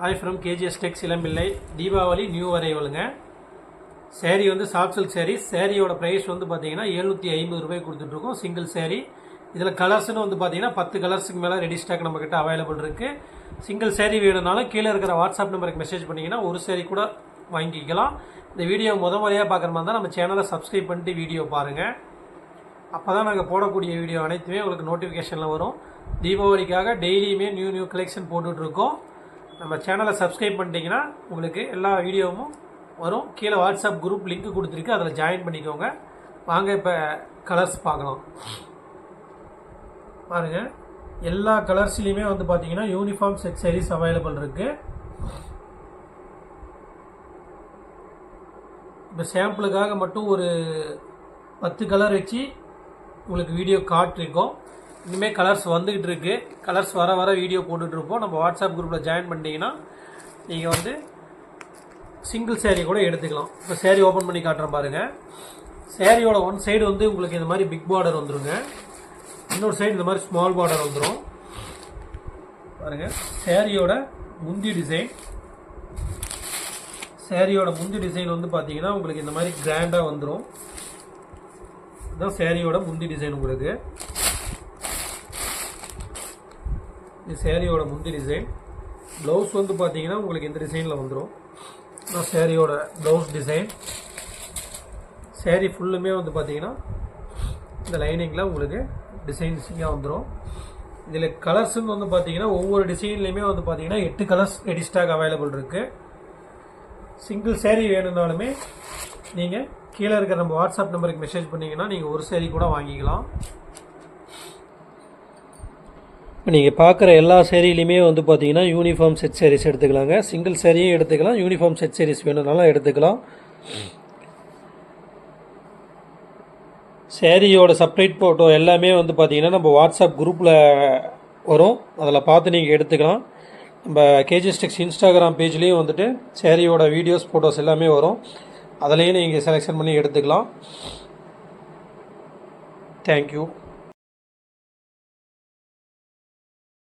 Hi from KGS Tex Elampillai Deepavali new வரைவலுங்க sari வந்து soft silk sari சேரீயோட price வந்து பார்த்தீங்கன்னா எழுநூற்றி ஐம்பது ரூபாய் கொடுத்துட்ருக்கோம் சிங்கிள் சேரீ இதில் கலர்ஸ்னு வந்து பார்த்தீங்கன்னா பத்து கலர்ஸுக்கு மேலே ரெடி ஸ்டாக் நம்மக்கிட்ட அவைலபிள் இருக்குது சிங்கிள் சேரீ வேணும்னாலும் கீழே இருக்கிற வாட்ஸ்அப் நம்பருக்கு மெசேஜ் பண்ணிங்கன்னா ஒரு சேரீ கூட வாங்கிக்கலாம். இந்த வீடியோ முத முறையாக பார்க்குற மாதிரி தான் நம்ம சேனலை சப்ஸ்கிரைப் பண்ணிட்டு வீடியோ பாருங்கள் அப்போ தான் நாங்கள் போடக்கூடிய வீடியோ அனைத்துமே உங்களுக்கு நோட்டிஃபிகேஷனில் வரும். தீபாவளிக்காக டெய்லியுமே நியூ நியூ கலெக்ஷன் போட்டுட்ருக்கோம் நம்ம சேனலை சப்ஸ்கிரைப் பண்ணிட்டீங்கன்னா உங்களுக்கு எல்லா வீடியோவும் வரும். கீழே வாட்ஸ்அப் குரூப் லிங்க் கொடுத்துருக்கு. அதில் ஜாயின் பண்ணிக்கோங்க. வாங்க இப்போ கலர்ஸ் பார்க்கலாம். பாருங்கள் எல்லா கலர்ஸ்லையுமே வந்து பார்த்தீங்கன்னா யூனிஃபார்ம் செட் sarees அவைலபிள் இருக்குது இப்போ சாம்பிளுக்காக மட்டும் ஒரு பத்து கலர் வச்சு உங்களுக்கு வீடியோ காட்டிருக்கோம். இனிமேல் கலர்ஸ் வந்துக்கிட்டு இருக்கு. கலர்ஸ் வர வர வீடியோ போட்டுட்ருப்போம் நம்ம வாட்ஸ்அப் குரூப்பில் ஜாயின் பண்ணிட்டீங்கன்னா நீங்கள் வந்து சிங்கிள் சேரீ கூட எடுத்துக்கலாம். இப்போ சேரீ ஓப்பன் பண்ணி காட்டுறேன் பாருங்கள் சேரீயோட ஒன் சைடு வந்து உங்களுக்கு இந்த மாதிரி பிக் பார்டர் வந்துருங்க. இன்னொரு சைடு இந்த மாதிரி ஸ்மால் பார்டர் வந்துடும் பாருங்கள் சேரீயோட முந்தி டிசைன் சேரீயோட முந்தி டிசைன் வந்து பார்த்தீங்கன்னா உங்களுக்கு இந்த மாதிரி கிராண்டாக வந்துடும் இதுதான் சேரீயோட முந்தி டிசைன் உங்களுக்கு. இது சேரீயோட முந்தி டிசைன் ப்ளவுஸ் வந்து பார்த்தீங்கன்னா உங்களுக்கு இந்த டிசைனில் வந்துடும் நான் சேரீயோட ப்ளவுஸ் டிசைன் சேரீ ஃபுல்லுமே வந்து பார்த்தீங்கன்னா இந்த லைனிங்கில் உங்களுக்கு டிசைன்ஸிங்காக வந்துடும் இதில் கலர்ஸுன்னு வந்து பார்த்தீங்கன்னா ஒவ்வொரு டிசைன்லையுமே வந்து பார்த்தீங்கன்னா எட்டு கலர்ஸ் ரெடி ஸ்டாக் அவைலபிள் இருக்குது சிங்கிள் சேரீ வேணும்னாலுமே நீங்கள் கீழே இருக்கிற நம்ம வாட்ஸ்அப் நம்பருக்கு மெசேஜ் பண்ணிங்கன்னா நீங்கள் ஒரு சேரீ கூட வாங்கிக்கலாம். நீங்கள் பார்க்குற எல்லா சேரீலையுமே வந்து பார்த்தீங்கன்னா யூனிஃபார்ம் செட் சேரீஸ் எடுத்துக்கலாங்க. சிங்கிள் சேரீயும் எடுத்துக்கலாம். யூனிஃபார்ம் செட் சேரீஸ் வேணும்னாலும் எடுத்துக்கலாம். சேரீயோட செப்பரேட் ஃபோட்டோ எல்லாமே வந்து பார்த்தீங்கன்னா நம்ம வாட்ஸ்அப் குரூப்பில் வரும். அதில் பார்த்து நீங்கள் எடுத்துக்கலாம். நம்ம கேஜிஸ்டிக்ஸ் இன்ஸ்டாகிராம் பேஜ்லேயும் வந்துட்டு சேரீயோட வீடியோஸ் ஃபோட்டோஸ் எல்லாமே வரும். அதுலேயும் நீங்கள் செலெக்ஷன் பண்ணி எடுத்துக்கலாம். தேங்க்யூ